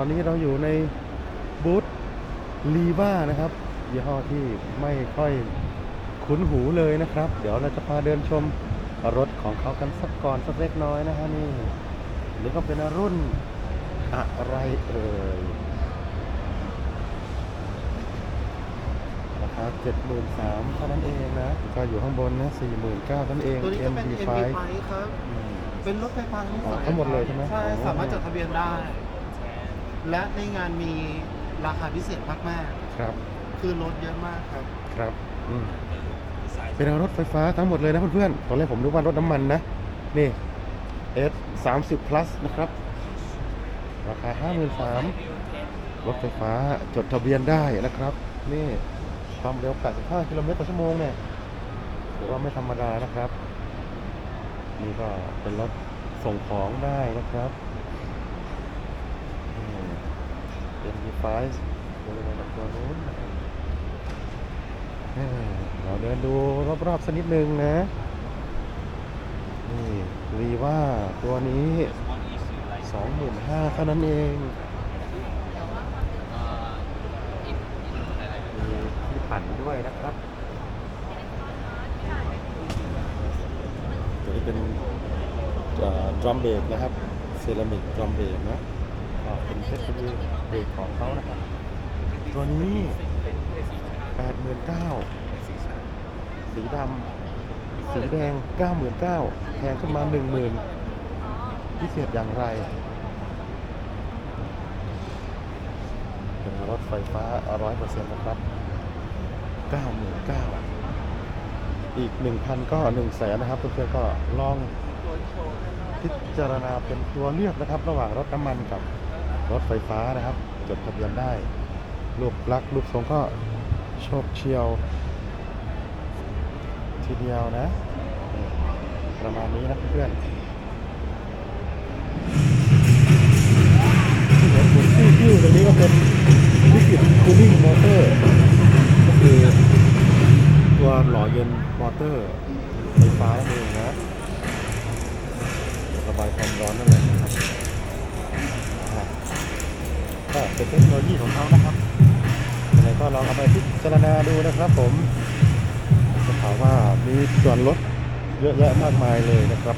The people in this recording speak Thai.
ตอนนี้เราอยู่ในบูธลีว่านะครับยี่ห้อที่ไม่ค่อยคุ้นหูเลยนะครับ เดี๋ยวเราจะพาเดินชมรถของเขากันสักก่อนสักเล็กน้อยนะฮะนี่หรือก็เป็นรุ่นอะไรเอ่ยราคา73,000เท่านั้นเองนะก็อยู่ข้างบนนะ49,000เท่านั้นเอง ตัวนี้ก็เป็น MD5 MD5 ครับอืมเป็นรถไฟฟ้าทั้งอ๋อสายทั้งหมดเลยใช่ไหมใช่อ๋อสามารถจดทะเบียนได้ และในงานมีราคาพิเศษมากครับๆ คือรถเยอะมากครับ ครับอืมเป็นรถไฟฟ้าทั้งหมดเลยนะเพื่อนๆตอนแรกผมนึกว่ารถน้ำมันนะ นี่ S 3 0 plus นะครับ ราคา 53,000รถไฟฟ้าจดทะเบียนได้นะครับ นี่ความเร็ว 85 กิโลเมตรต่อชั่วโมงเนี่ยถือว่าไม่ธรรมดานะครับ นี่ก็เป็นรถส่งของได้นะครับอืม MD5 ตัวนี้ เป็นตัวนู้นนะครับเออเราเดินดูรอบๆสักนิดนึงนะ นี่รีว่าตัวนี้ 25,000เท่านั้นเองมีที่ปั่นด้วยนะครับ ตัวนี้เป็นดรัมเบรกนะครับ เซรามิกดรัมเบรกนะ ก็เป็นเทคโนโลยีเบรกของเขานะครับ ตัวนี้89,000สีดำสีแดง99,000แพงขึ้นมา10,000พิเศษอย่างไร เป็นรถไฟฟ้า100%นต์นะครับ99,000อีก1,000ก็100,000นะครับเพื่อนๆก็ลองพิจารณาเป็นตัวเลือกนะครับ ระหว่างรถน้ำมันกับ รถไฟฟ้านะครับ จดทะเบียนได้ รูปลักษณ์รูปทรงก็โชบเชียว ทีเดียวนะ ประมาณนี้นะเพื่อนที่เห็นหมุนติ้วตรงนี้ก็เป็นลิควิดคูลิ่งมอเตอร์ก็คือตัวหล่อเย็นมอเตอร์ไฟฟ้านั่นเองนะระบายความร้อนนั่นแหละครับ ก็เป็นเทคโนโลยีของเขานะครับยังไงก็ลองเอาไปพิจารณาดูนะครับผมจะถามว่ามีส่วนลดเยอะแยะมากมายเลยนะครับ